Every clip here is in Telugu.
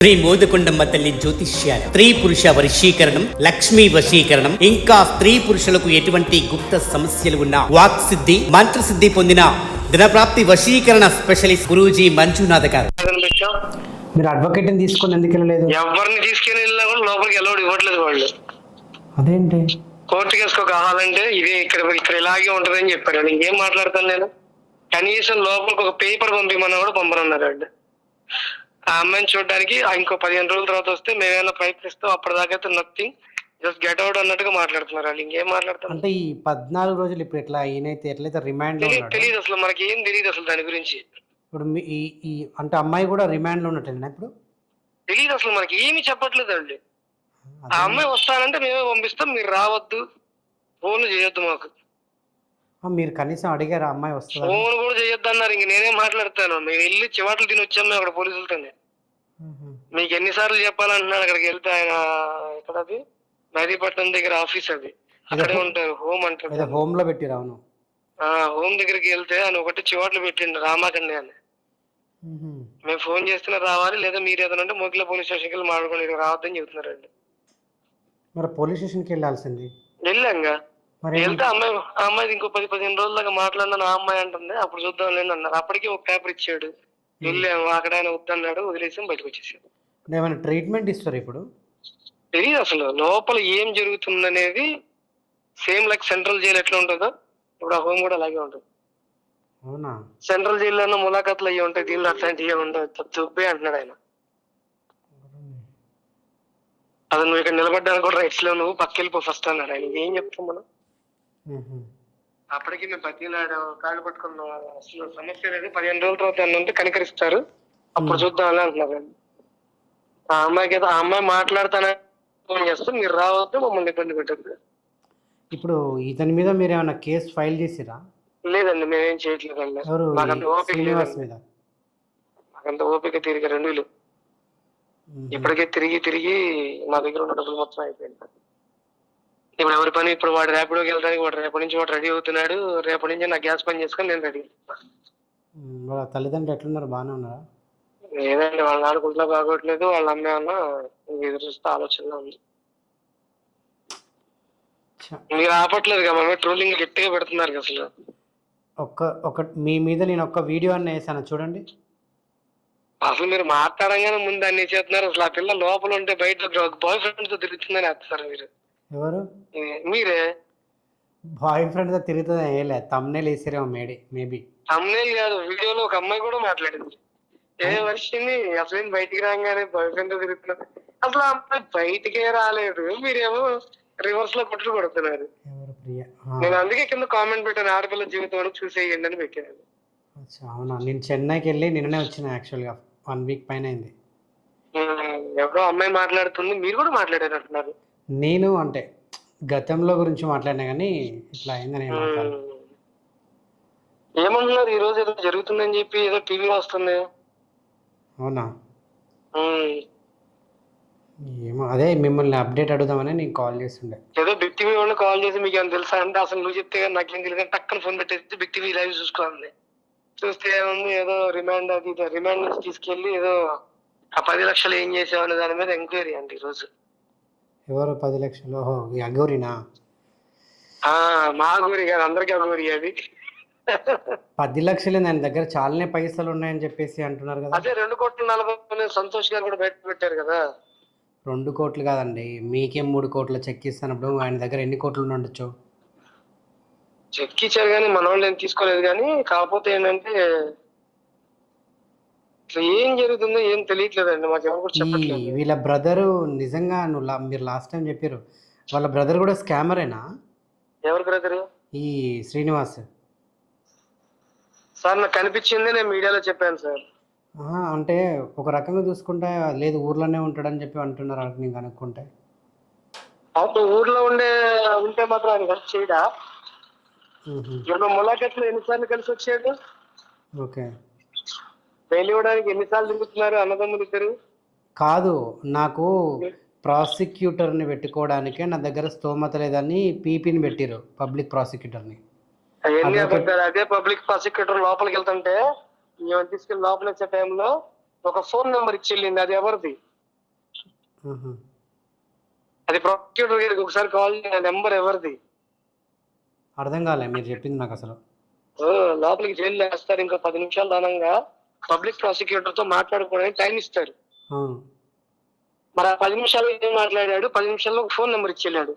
శ్రీ మోదకొండమ్మ తల్లి జ్యోతిష్యాలు స్త్రీ పురుష వశీకరణం లక్ష్మీ వశీకరణం ఇంకా స్త్రీ పురుషులకు ఎటువంటి గుప్త సమస్యలు ఉన్నా వాక్ సిద్ధి మంత్ర సిద్ధి పొందిన దినప్రాప్తి వశీకరణ స్పెషలిస్ట్ గురూజీ మంజునాథ్ గారు. మీరు అడ్వకేట్ని తీసుకొని ఎందుకు వెళ్ళలేదు? ఎవరిని తీసుకెళ్ళి వెళ్ళినా కూడా లోపలికి ఎలవడు ఇవ్వట్లేదు వాళ్ళు. అదేంటి? కోర్టు కేసుకు కావాలంటే ఇదే ఇక్కడ ఇక్కడ ఇలాగే ఉంటదని చెప్పారు. నేను ఇంకేం మాట్లాడతాను నేను? కనీసం లోపలికి ఒక పేపర్ పంపిమన్నా కూడా పంపనన్నారు ఆ అమ్మాయిని చూడడానికి ఇంకో పదిహేను రోజుల తర్వాత వస్తే మేమేమైనా ప్రయత్నిస్తాం అప్పటిదాకా అయితే నథింగ్ జస్ట్ గెట్ అవుట్ అన్నట్టుగా మాట్లాడుతున్నారు వాళ్ళు. ఇంకేం మాట్లాడతారు అంటే ఈ పద్నాలుగు రోజులు ఇప్పుడు ఎట్లా ఈయనైతే ఎట్లయితే రిమాండ్లో తెలియదు అసలు మనకి ఏం తెలియదు అసలు దాని గురించి. ఇప్పుడు ఈ ఈ అంటే అమ్మాయి కూడా రిమాండ్లో ఉన్నట్టేనా ఇప్పుడు? తెలియదు అసలు మనకి ఏమి చెప్పట్లేదు వాళ్ళు ఆ. అమ్మాయి వస్తానంటే మేమే పంపిస్తాం మీరు రావద్దు. ఫోన్ చేయొద్దు మాకు. మీరు కనీసం అడిగారు అమ్మాయి వస్తుందా ఫోన్ కూడా చేయొద్దు అన్నారు ఇంక నేనే మాట్లాడతాను. మేము వెళ్ళి చివాట్లు తిని వచ్చాము మేము అక్కడ పోలీసులతోనే. మీకు ఎన్నిసార్లు చెప్పాలంటున్నాడు అక్కడికి వెళ్తే ఆయన ఎక్కడ అది మెహదీపట్నం దగ్గర ఆఫీస్ అది. అక్కడే ఉంటారు హోమ్ అంటారు. హోమ్లో పెట్టిరు అవును. హోమ్ దగ్గరికి వెళ్తే ఆయన ఒకటి చివాట్లు పెట్టిండు రామాకండి అని. మ్మ్. ఫోన్ చేస్తేనే రావాలి లేదా మీరు ఏదైనా ఉంటే మొగిల పోలీస్ స్టేషన్కి వెళ్ళి మాట్లాడుకుని రావద్దని చెబుతున్నారండి మరి పోలీస్ స్టేషన్కి వెళ్ళాల్సింది? వెళ్ళాంగా మరి వెళ్తే అమ్మాయి ఆ అమ్మాయి ఇంకో పది పదిహేను రోజుల దాకా మాట్లాడినా ఆ అమ్మాయి అంటుంది అప్పుడు చూద్దాం లేని అన్నారు అప్పటికి ఒక పేపర్ ఇచ్చాడు. వెళ్ళాము అక్కడ ఆయన వద్దన్నాడు వదిలేసాం బయటకు వచ్చేసాం. ఏమైనా ట్రీట్మెంట్ ఇస్తారు ఇప్పుడు? తెలియదు అసలు. లోపల ఏం జరుగుతుందనేది సేమ్ లైక్ సెంట్రల్ జైలు ఎట్లా ఉంటుందో ఇప్పుడు ఆ హోమ్ కూడా అలాగే ఉంటుంది. అవునా? సెంట్రల్ జైల్లోనూ ములాఖాతులు అయ్యి ఉంటాయి దీనిలో అట్లాంటివి ఉండవు. దుబ్బే అంటున్నాడు ఆయన. అది నువ్వు ఇక్కడ నిలబడ్డానికి కూడా రైట్స్లో నువ్వు పక్కెళ్ళిపో ఫస్ట్ అన్నాడు ఆయన. ఏం చెప్తాం మనం. అప్పటికి మేము బతిలాడాం కాళ్ళు పట్టుకున్నాం అసలు సమస్య లేదు. పదిహేను రోజుల తర్వాత ఉంటే కనికరిస్తారు. అప్పుడు చూద్దాం అని అంటున్నారు. ఆ అమ్మాయికి ఆ అమ్మాయి మాట్లాడతానని ఫోన్ చేస్తే మీరు రావద్దు మమ్మల్ని ఇబ్బంది పెట్టద్దు. ఇప్పుడు ఇతని మీద మీరు ఏమైనా కేసు ఫైల్ చేసిరా? లేదండి మేమేం చేయట్లేదండి. ఎవరు? మాకంత ఓపిక శ్రీనివాస్ మీద? మాకంత ఓపిక తిరిగి రెండు. ఇప్పటికే తిరిగి తిరిగి మా దగ్గర ఉన్న డబ్బులు మొత్తం అయిపోయింది. ఇప్పుడు ఎవరి పని? ఇప్పుడు వాడు ర్యాపిడోకి వెళ్ళడానికి వాడు రేపటి నుంచి వాడు రెడీ అవుతున్నాడు. రేపటి నుంచి నా గ్యాస్ పని చేసుకొని నేను రెడీ. వాళ్ళ తల్లిదండ్రులు ఎట్లున్నారు? బాగానే ఉన్నారా? లేదండి వాళ్ళ నాన్న గుంట్లో బాగోట్లేదు. వాళ్ళ అమ్మే అన్న ఎదురు చూస్తే ఆలోచనలో ఉంది. మీరు ఆపట్లేదు కదా మమ్మీ ట్రోలింగ్ గట్టిగా పెడుతున్నారు అసలు. ఒక్క ఒక మీ మీద నేను ఒక్క వీడియో అన్న వేసాను. చూడండి. అసలు మీరు మాట్లాడంగానే ముందు అన్ని చేస్తున్నారు. అసలు ఆ పిల్ల లోపల ఉంటే బయట బాయ్ ఫ్రెండ్తో తిరుగుతుందని వేస్తారు మీరు. ఎవరు? మీరే? బాయ్ ఫ్రెండ్తో తిరుగుతుంది? వేయలే తమ్నే వేసిరేమో మేబీ మేబీ. అమ్మాయి కాదు వీడియోలో ఒక అమ్మాయి కూడా మాట్లాడింది. ఏ వర్షిని అసలు బయటికి రాగానే బాయ్ ఫ్రెండ్తో తిరుగుతున్నారు? అసలు అమ్మాయి బయటికే రాలేదు. మీరేమో రివర్స్లో కొట్టుడు కొడుతున్నారు. నేను అందుకే కింద కామెంట్ పెట్టాను ఆడపిల్ల జీవితం వరకు చూసేయండి అని పెట్టాను. అవునా? నేను చెన్నైకి వెళ్ళి నిన్ననే వచ్చిన యాక్చువల్గా వన్ వీక్ పైన అయింది. ఎవరో అమ్మాయి మాట్లాడుతుంది మీరు కూడా మాట్లాడారు అంటున్నారు. నేను అంటే గతంలో గురించి మాట్లాడినా కానీ ఇట్లా అయిందని ఏం. ఏమంటున్నారు ఈ రోజు ఏదో జరుగుతుందని చెప్పి ఏదో టీవీలో వస్తుంది. అవునా. ఏమో అదే మిమ్మల్ని అప్డేట్ అడుగుదామని నేను కాల్ చేస్తుండే. ఏదో బిగ్ టీవీ వాళ్ళు కాల్ చేసి మీకు ఏమైనా తెలుసా అంటే అసలు నువ్వు చెప్తే కానీ నాకేం తెలియదు కానీ టక్కన ఫోన్ పెట్టేసి బిగ్ టీవీ లైవ్ చూసుకోవాలి చూస్తే ఏముంది? ఏదో రిమాండ్ అది రిమాండ్ నుంచి తీసుకెళ్ళి ఏదో ఆ పది లక్షలు ఏం చేసావు అనే దాని మీద ఎంక్వైరీ అండి ఈ రోజు. ఎవరు పది లక్షలు? ఓహో ఈ అగౌరినా మా గురి కాదు అందరికీ అగోరి అది పది లక్షలు దాని దగ్గర చాలానే పైసలు ఉన్నాయని చెప్పేసి అంటున్నారు కదా. అదే రెండు కోట్ల నలభై సంతోష్ గారు కూడా బయట పెట్టారు కదా. రెండు కోట్లు కాదండి. మీకేం మూడు కోట్ల చెక్ ఇస్తున్నప్పుడు ఆయన దగ్గర ఎన్ని కోట్లు ఉండి ఉండొచ్చు? చెక్ ఇచ్చారు కానీ మన వాళ్ళు ఏం తీసుకోలేదు కానీ కాకపోతే ఏంటంటే అసలు ఏం జరుగుతుందో ఏం తెలియట్లేదండి మాకు ఎవరు కూడా చెప్పట్లేదు. వీళ్ళ బ్రదరు నిజంగా నువ్వు మీరు లాస్ట్ టైం చెప్పారు వాళ్ళ బ్రదర్ కూడా స్కామరేనా ఎవరు బ్రదర్? ఈ శ్రీనివాస్. సార్ నాకు కనిపించింది నేను మీడియాలో చెప్పాను సార్. ఆహా, అంటే ఒక రకంగా చూసుకుంటే లేదు ఊర్లోనే ఉంటాడని చెప్పి అంటున్నారు అని నేను కనుక్కుంటే. అప్పుడు ఊర్లో ఉండే ఉంటే మాత్రం ఆయన కలిసి చేయడా. ఇప్పుడు ములాఖత్లో ఎన్నిసార్లు కలిసి వచ్చాడు? ఓకే. బెయిల్ ఇవ్వడానికి ఎన్నిసార్లు తిరుగుతున్నారు అన్నదమ్ములు ఇద్దరు? కాదు నాకు ప్రాసిక్యూటర్ని పెట్టుకోవడానికే నా దగ్గర స్తోమత లేదని పీపీని పెట్టిరు పబ్లిక్ ప్రాసిక్యూటర్ని. అవన్నీ అదొక- అబద్ధాలు? అదే పబ్లిక్ ప్రాసిక్యూటర్ లోపలికి వెళ్తుంటే ఈమె తీసుకెళ్ళి లోపలికి వచ్చే టైంలో ఒక ఫోన్ నెంబర్ ఇచ్చి వెళ్ళింది అది ఎవరిది. అది ప్రాసిక్యూటర్ గారికి ఒకసారి కాల్ నెంబర్ ఎవరిది? అర్థం కాలే మీరు చెప్పింది నాకు అసలు. లోపలికి జైలు వేస్తారు ఇంకో పది నిమిషాలు దానంగా. పబ్లిక్ ప్రాసిక్యూటర్తో మాట్లాడుకోవడానికి టైం ఇస్తారు మరి ఆ పది నిమిషాలు ఏం మాట్లాడాడు? పది నిమిషాల్లో ఒక ఫోన్ నెంబర్ ఇచ్చేళ్ళాడు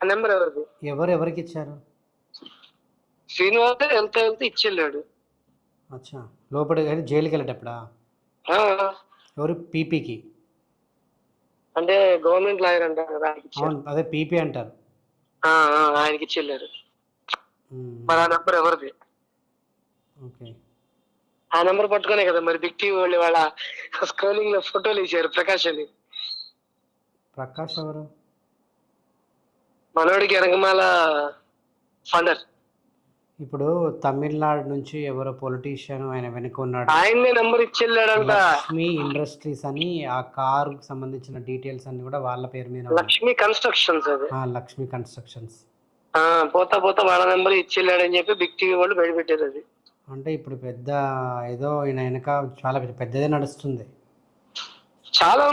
ఆ నెంబర్ ఎవరిది? ఎవరు ఎవరికి ఇచ్చారు? శ్రీనివాస్ వెళ్తే వెళ్తే ఇచ్చేళ్ళాడు అచ్చా. లోపల జైలుకి వెళ్ళేటప్పుడా? ఎవరు? పీపీకి. అంటే గవర్నమెంట్ లాయర్ అంటారు కదా అదే పీపీ అంటారు. ఆయనకి ఇచ్చేళ్ళారు మరి ఆ నెంబర్ ఎవరిది? ఓకే. ఆ నెంబర్ పట్టుకునే కదా మరి బిగ్ టీవీ వాళ్ళు వాళ్ళ స్క్రోలింగ్లో ఫోటోలు ఇచ్చారు ప్రకాష్ అని. ప్రకాష్ ఎవరు? మనోడికి ఎనకమాల ఫండర్. ఇప్పుడు తమిళనాడు నుంచి ఎవరో పొలిటీషియన్ ఆయన వెనుక ఉన్నాడు. ఆయన్నే నెంబర్ ఇచ్చెళ్ళాడంట. లక్ష్మి ఇండస్ట్రీస్ అని ఆ కార్ సంబంధించిన డీటెయిల్స్ అన్ని కూడా వాళ్ళ పేరు మీద. లక్ష్మి కన్స్ట్రక్షన్స్ అది. ఆ, లక్ష్మి కన్స్ట్రక్షన్స్. ఆ, పోతా పోతా వాళ్ళ నెంబర్ ఇచ్చెళ్ళాడని చెప్పి బిగ్ టీవీ వాళ్ళు బయటపెట్టారు అది. అంటే ఇప్పుడు పెద్ద ఏదో ఈయన వెనక చాలా పెద్ద- పెద్దదే నడుస్తుంది. చాలా